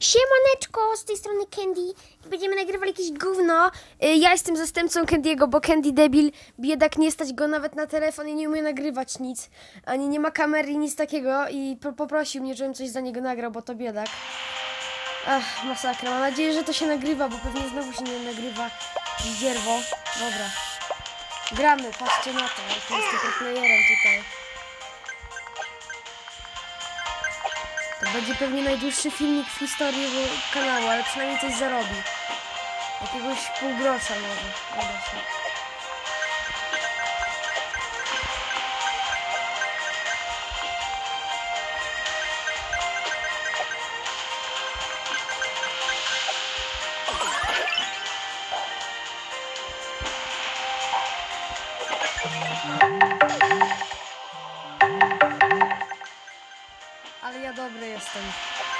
Siemaneczko, z tej strony Candy będziemy nagrywali jakieś gówno. Y, Ja jestem zastępcą Candy'ego, bo Candy debil, biedak nie stać go nawet na telefon i nie umie nagrywać nic. Ani nie ma kamery, nic takiego i po poprosił mnie, żebym coś za niego nagrał, bo to biedak. Ach, masakra. Mam nadzieję, że to się nagrywa, bo pewnie znowu się nie nagrywa. Dzierwo. Dobra. Gramy, patrzcie na to. jak Jestem pro playerem tutaj. To będzie pewnie najdłuższy filmik w historii kanału, ale przynajmniej coś zarobi. Jakiegoś pół grosza może. Uda się. ale ja dobry jestem.